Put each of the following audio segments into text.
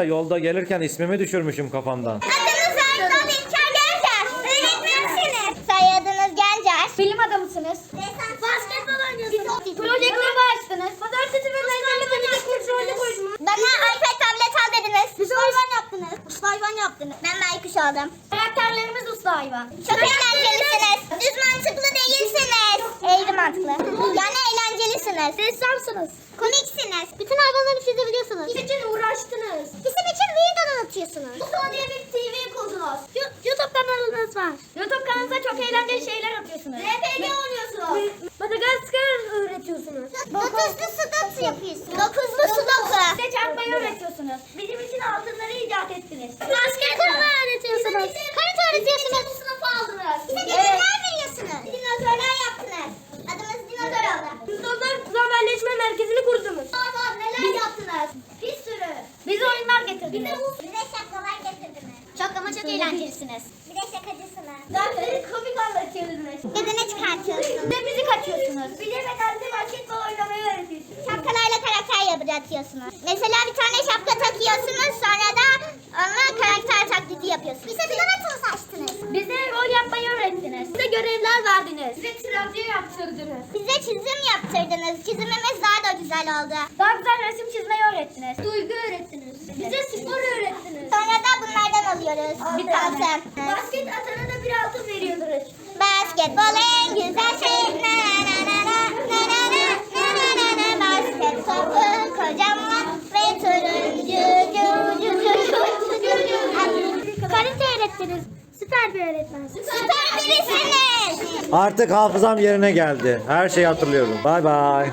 Yolda gelirken ismimi düşürmüşüm kafamdan. Adınız Erdal İlker Gencer. Öğretmensiniz. Soyadınız Gencer. Bilim adamısınız. Basketbol oynuyorsunuz. Proje grubu açtınız. Pazartesi ve Perşembe temizlik kontrolü koydunuz. Bana iPad tablet al dediniz. Usta hayvan yaptınız. Usta hayvan yaptınız. Ben Baykuş oldum. Karakterlerimiz usta hayvan. Çok eğlencelisiniz. Düz mantıklı değilsiniz. Eğri mantıklı. Yani eğlencelisiniz. Ressamsınız. Komiksiniz. Bütün hayvanları çizebiliyorsunuz. Bizim için uğraştınız. Bizim için video anlatıyorsunuz. Bu diye bir TV kurdunuz. YouTube kanalınız var. YouTube kanalınızda çok eğlenceli şeyler atıyorsunuz. RPG oynuyorsunuz. Madagaskar öğretiyorsunuz. Dokuzlu sudoku yapıyorsunuz. Dokuzlu sudoku. Size çarpmayı öğretiyorsunuz. Bizim için altınları icat ettiniz. Basketbol öğretiyorsunuz. Karate öğretiyorsunuz. Bu sınıfı aldınız. Bize deneyler veriyorsunuz. Dinozorlar yaptınız. Adımız dinozor oldu. Dinozor Zamanleşme Merkezi'ni kurdunuz. Baba neler Biz- yaptınız? Bir sürü. Bize oyunlar getirdiniz. Bize şakalar getirdiniz. Çok ama çok eğlencelisiniz. Şakacısınız. Dersleri komik anlatıyorsunuz. Dedene çıkartıyorsunuz. De müzik açıyorsunuz. Bir de basketbol oynamayı öğretiyorsunuz. Şapkalarla karakter yapıyorsunuz. Mesela bir tane şapka takıyorsunuz sonra da onunla karakter taklidi yapıyorsunuz. Bize bir donatımız açtınız. Bize rol yapmayı öğrettiniz. Bize görevler verdiniz. Bize tiradye yaptırdınız. Bize çizim yaptırdınız. Çizimimiz daha da güzel oldu. Daha güzel resim çizmeyi öğrettiniz. Duygu öğrettiniz. Bize spor öğrettiniz. Sonra da bunlardan alıyoruz. Bir tane. Basket veriyoruz. Basketbol en güzel şey. Na na na na na na na na na na na Basket topu kocaman ve turuncu cu cu cu cu cu cu. Kalite öğrettiniz. Süper bir öğretmensiniz. Süper birisiniz. Artık hafızam yerine geldi. Her şeyi hatırlıyorum. Bay bay. Bay bay.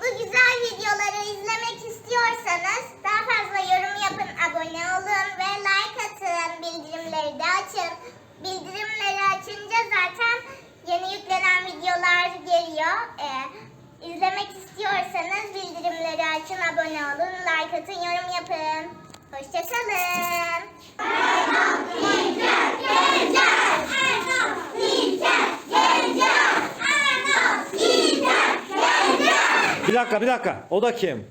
Bu güzel videoları izlemek istiyorsanız daha fazla yorum yapın, abone olun ve like atın. Bildirimleri de açın. Bildirimleri açınca zaten yeni yüklenen videolar geliyor. Ee, izlemek istiyorsanız bildirimleri açın, abone olun, like atın, yorum yapın. Hoşçakalın. İlker Gencer. Erdal İlker Gencer. Erdal İlker Gencer. Bir dakika bir dakika. O da kim?